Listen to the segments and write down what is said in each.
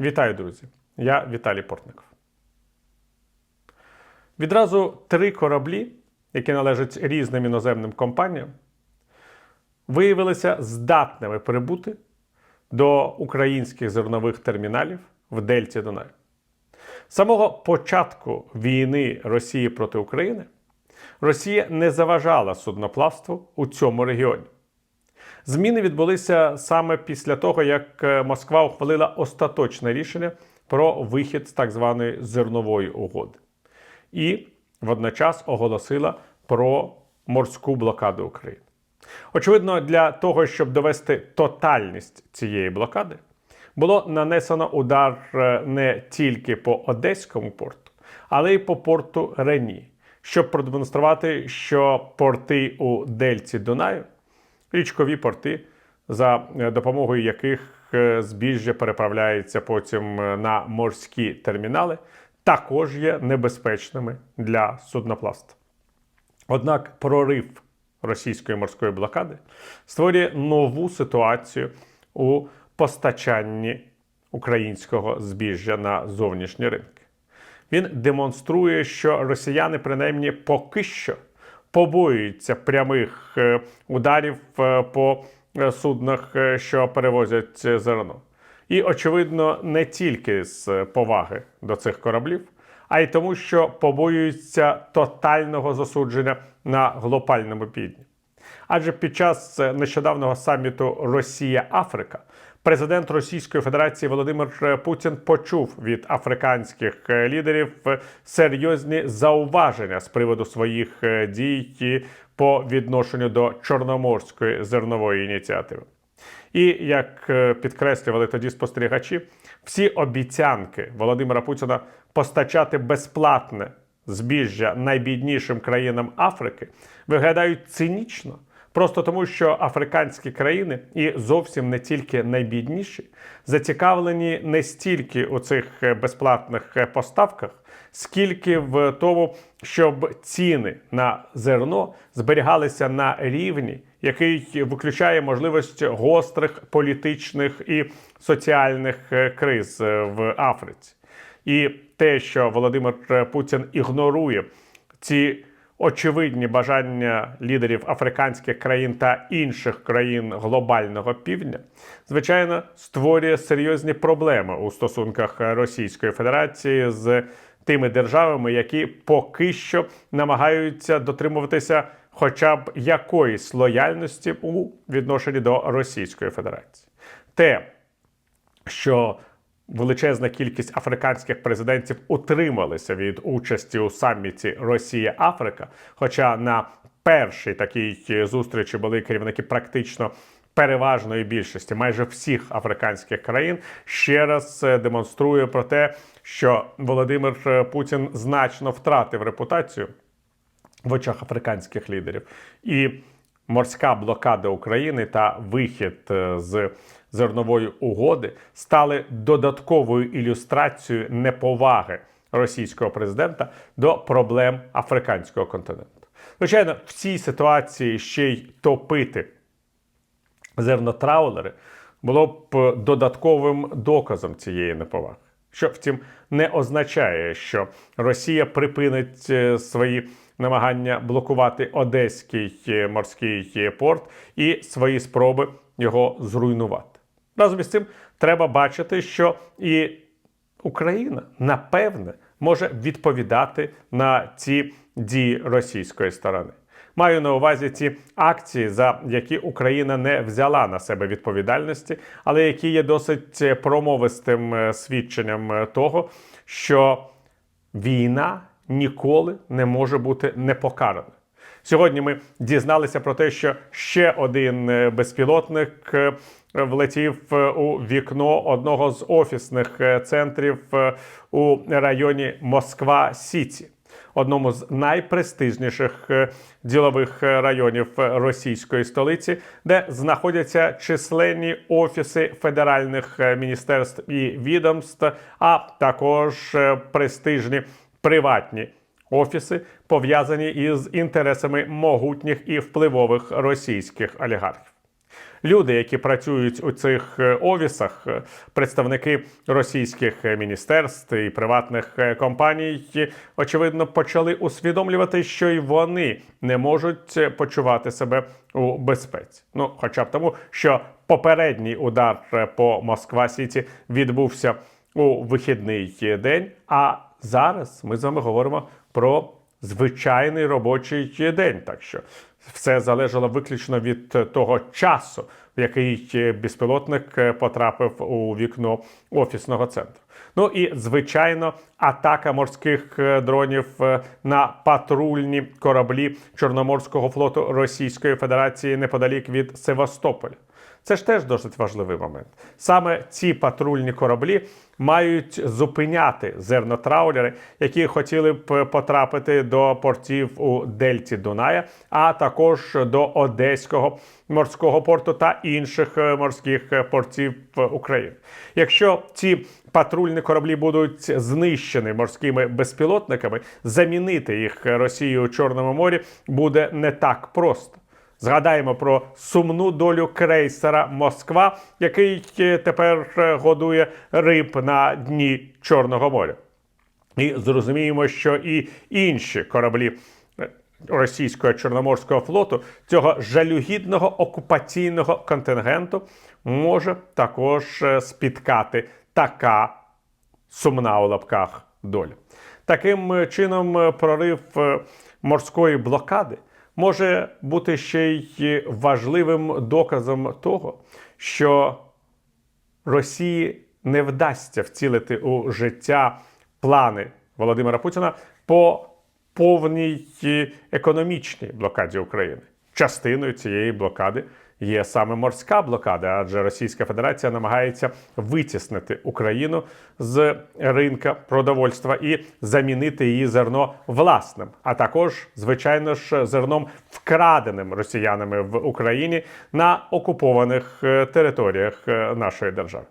Вітаю, друзі! Я Віталій Портников. Відразу три кораблі, які належать різним іноземним компаніям, виявилися здатними прибути до українських зернових терміналів в Дельті Дунаю. З самого початку війни Росії проти України Росія не заважала судноплавству у цьому регіоні. Зміни відбулися саме після того, як е, Москва ухвалила остаточне рішення про вихід з так званої зернової угоди, і водночас оголосила про морську блокаду України. Очевидно, для того, щоб довести тотальність цієї блокади, було нанесено удар е, не тільки по Одеському порту, але й по порту Рені, щоб продемонструвати, що порти у Дельці Дунаю річкові порти, за е, допомогою яких е, збіжжя переправляється потім е, на морські термінали, також є небезпечними для судноплавства. Однак прорив російської морської блокади створює нову ситуацію у постачанні українського збіжжя на зовнішні ринки. Він демонструє, що росіяни, принаймні, поки що побоюються прямих е, ударів е, по е, суднах, що перевозять зерно. І, очевидно, не тільки з поваги до цих кораблів, а й тому, що побоюються тотального засудження на глобальному півдні. Адже під час нещодавнього саміту Росія-Африка президент Російської Федерації Володимир Путін почув від африканських е, лідерів е, серйозні зауваження з приводу своїх е, дій по відношенню до Чорноморської зернової ініціативи. І як підкреслювали тоді спостерігачі, всі обіцянки Володимира Путіна постачати безплатне збіжжя найбіднішим країнам Африки виглядають цинічно. Просто тому, що африканські країни і зовсім не тільки найбідніші, зацікавлені не стільки у цих е, безплатних е, поставках, скільки в тому, щоб ціни на зерно зберігалися на рівні, який виключає можливість гострих політичних і соціальних е, криз в Африці. І те, що Володимир Путін ігнорує ці очевидні бажання лідерів африканських країн та інших країн глобального півдня, звичайно, створює серйозні проблеми у стосунках Російської Федерації з тими державами, які поки що намагаються дотримуватися хоча б якоїсь лояльності у відношенні до Російської Федерації. Те, що величезна кількість африканських президентів утрималися від участі у саміті Росія-Африка. Хоча на першій такій зустрічі були керівники практично переважної більшості майже всіх африканських країн, ще раз е, демонструє про те, що Володимир е, Путін значно втратив репутацію в очах африканських лідерів. І морська блокада України та вихід е, з зернової угоди стали додатковою ілюстрацією неповаги російського президента до проблем африканського континенту. Звичайно, в цій ситуації ще й топити зернотраулери було б додатковим доказом цієї неповаги. Що, втім, не означає, що Росія припинить е, свої намагання блокувати Одеський е, морський е, порт і свої спроби його зруйнувати. Разом із цим треба бачити, що і Україна напевне може відповідати на ці дії російської сторони. Маю на увазі ці акції, за які Україна не взяла на себе відповідальності, але які є досить промовистим е, свідченням е, того, що війна ніколи не може бути непокарана. Сьогодні ми дізналися про те, що ще один е, безпілотник е, влетів е, у вікно одного з офісних центрів у районі Москва Сіті, одному з найпрестижніших ділових районів російської столиці, де знаходяться численні офіси федеральних міністерств і відомств, а також престижні приватні офіси, пов'язані із інтересами могутніх і впливових російських олігархів. люди, які працюють у цих е, офісах, е, представники російських е, міністерств і приватних компаній, очевидно, почали усвідомлювати, що й вони не можуть почувати себе у безпеці. Ну, хоча б тому, що попередній удар по Москва Сіті відбувся у вихідний день. А зараз ми з вами говоримо про звичайний робочий день. Так що все залежало виключно від того часу, в який безпілотник потрапив у вікно офісного центру. Ну і звичайно, атака морських е, дронів е, на патрульні кораблі Чорноморського флоту Російської Федерації неподалік від Севастополя. Це ж теж досить важливий момент. Саме ці патрульні кораблі мають зупиняти зернотраулери, які хотіли б потрапити до портів у Дельті Дуная, а також до Одеського морського порту та інших е, морських е, портів е, України. Якщо ці патрульні кораблі будуть знищені морськими безпілотниками, замінити їх Росією у Чорному морі буде не так просто. Згадаємо про сумну долю крейсера Москва, який е, тепер е, годує риб на дні Чорного моря. І зрозуміємо, що і інші кораблі е, російського чорноморського флоту цього жалюгідного окупаційного контингенту може також спіткати така сумна у лапках доля. Таким чином, прорив морської блокади може бути ще й важливим доказом того, що Росії не вдасться вцілити у життя плани Володимира Путіна по повній е, економічній блокаді України. Частиною цієї блокади є саме морська блокада, адже Російська Федерація намагається витіснити Україну з ринка продовольства і замінити її зерно власним, а також, звичайно ж, зерном вкраденим росіянами в Україні на окупованих е, територіях е, нашої держави.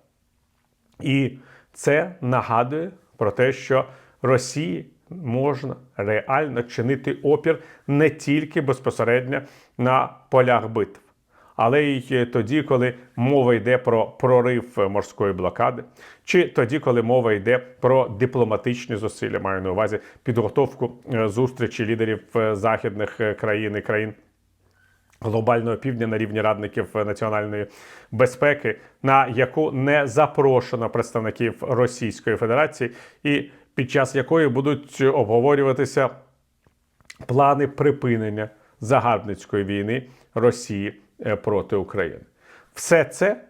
І це нагадує про те, що Росії можна реально чинити опір не тільки безпосередньо на полях битв, але й тоді, коли мова йде про прорив морської блокади, чи тоді, коли мова йде про дипломатичні зусилля, маю на увазі підготовку е, зустрічі лідерів е, західних е, країн і країн глобального півдня на рівні радників національної безпеки, на яку не запрошено представників Російської Федерації, і під час якої будуть обговорюватися плани припинення загарбницької війни Росії. е, проти України. Все це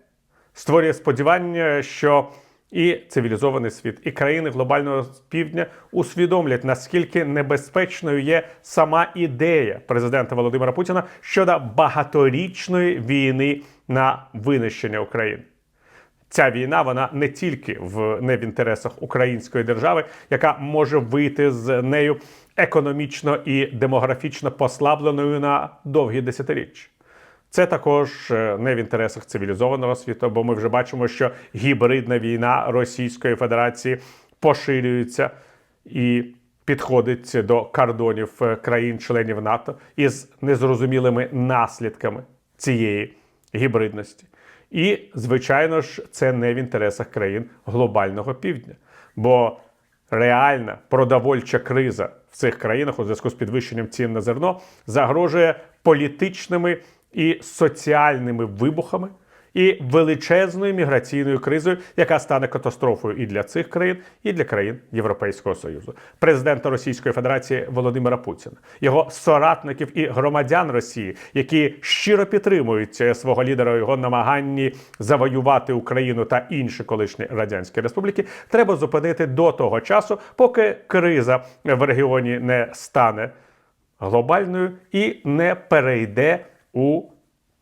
створює сподівання, що і цивілізований світ, і країни глобального півдня усвідомлять, наскільки небезпечною є сама ідея президента Володимира Путіна щодо багаторічної війни на винищення України. Ця війна вона не тільки в не в інтересах української держави, яка може вийти з нею економічно і демографічно послабленою на довгі десятиріччя. Це також е, не в інтересах цивілізованого світу, бо ми вже бачимо, що гібридна війна Російської Федерації поширюється і підходить до кордонів е, країн-членів НАТО із незрозумілими наслідками цієї гібридності. І, звичайно ж, це не в інтересах країн глобального півдня, бо реальна продовольча криза в цих країнах у зв'язку з підвищенням цін на зерно загрожує політичними і соціальними вибухами і величезною міграційною кризою, яка стане катастрофою і для цих країн, і для країн Європейського Союзу. Президента Російської Федерації Володимира Путіна, його соратників і громадян Росії, які щиро підтримують е, свого лідера його намаганні завоювати Україну та інші колишні радянські республіки, треба зупинити до того часу, поки криза в регіоні не стане глобальною і не перейде у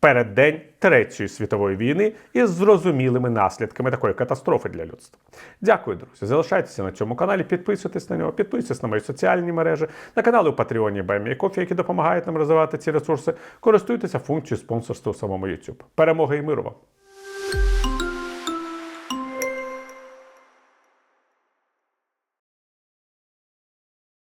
переддень Третьої світової війни із зрозумілими наслідками такої катастрофи для людства. Дякую, друзі. Залишайтеся на цьому каналі, підписуйтесь на нього, підписуйтесь на мої соціальні мережі, на канали у Патреоні Кофі, які допомагають нам розвивати ці ресурси. Користуйтеся функцією спонсорства у самому YouTube. Перемоги і миру вам!